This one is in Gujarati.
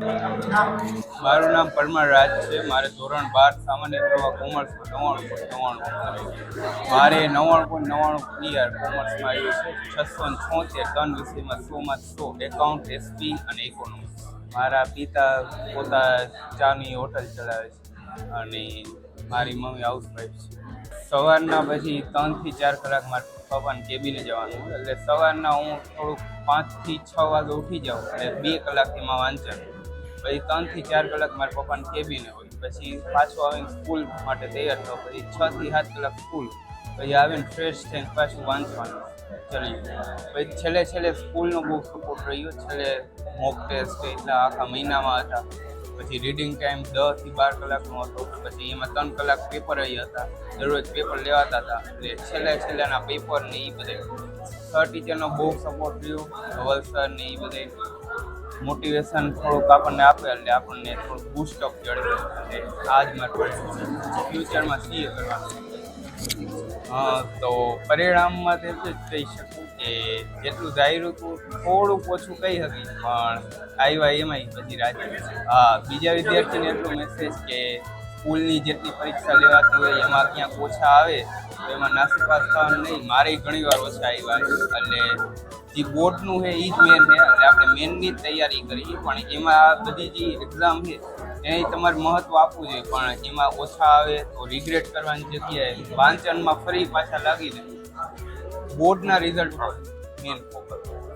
મારું નામ પરમાર રાજ છે. મારે ધોરણ બાર સામાન્ય પ્રવાહ કોમર્સમાં નવ્વાણું પોઈન્ટ મારે નવ્વાણું પોઈન્ટ નવ્વાણું ક્લિયર કોમર્સમાં આવ્યું છે. છસો ને છોતેર ત્રણ વિષયમાં સોમાં સો એકાઉન્ટ એસપી અને ઇકોનોમિક્સ મારા પિતા પોતા ચાની હોટલ ચલાવે છે અને મારી મમ્મી હાઉસવાઈફ છે. સવારના પછી ત્રણથી ચાર કલાક મારા પપ્પાને કેબિને જવાનું એટલે સવારના હું થોડુંક પાંચથી છ વાગે ઉઠી જાઉં અને બે કલાકથી માં વાંચન. પછી ત્રણથી ચાર કલાક મારા પપ્પાને કેબિને હોય. પછી પાછું આવીને સ્કૂલ માટે તૈયાર થયો. પછી છ થી સાત કલાક સ્કૂલ પછી આવીને ફ્રેશ થઈને પાછું વાંચવાનું ચલી પછી છેલ્લે છેલ્લે સ્કૂલનો બહુ સપોર્ટ રહ્યો. છેલ્લે મોક ટેસ્ટ એટલા આખા મહિનામાં હતા. પછી રીડિંગ ટાઈમ દસથી બાર કલાકનો હતો. પછી એમાં ત્રણ કલાક પેપર હતા. દરરોજ પેપર લેવાતા હતા. એટલે છેલ્લે છેલ્લાના પેપર ને એ બધે સર ટીચરનો બહુ સપોર્ટ રહ્યો. ધવલ સર ને એ બધે મોટિવેશન થોડુંક આપણને આપે એટલે આપણને થોડુંક બૂસ્ટઅપ જળવે એટલે આ જ મારું ફ્યુચરમાં સીએ કરવાનું તો પરિણામમાં તો એટલું જ કહી શકું કે જેટલું ધાર્યું હતું થોડુંક ઓછું કહી શકી પણ આવ્યા એમાંય પછી રાજી હા, બીજા વિદ્યાર્થીને એટલો મેસેજ કે સ્કૂલની જેટલી પરીક્ષા લેવાતી હોય, એમાં ક્યાંક ઓછા આવે, તો એમાં નાસીપાસ થવાનું નહીં. મારે ઘણી વાર ઓછા આવ્યા એટલે જે બોર્ડનું છે એ જ મેન છે. આપણે મેનની તૈયારી કરીએ પણ એમાં બધી જે એક્ઝામ છે, એને તમારે મહત્વ આપવું જોઈએ. પણ એમાં ઓછા આવે તો રિગ્રેટ કરવાની જગ્યાએ વાંચનમાં ફરી પાછા લાગીને બોર્ડના રિઝલ્ટ મેન ફોકસ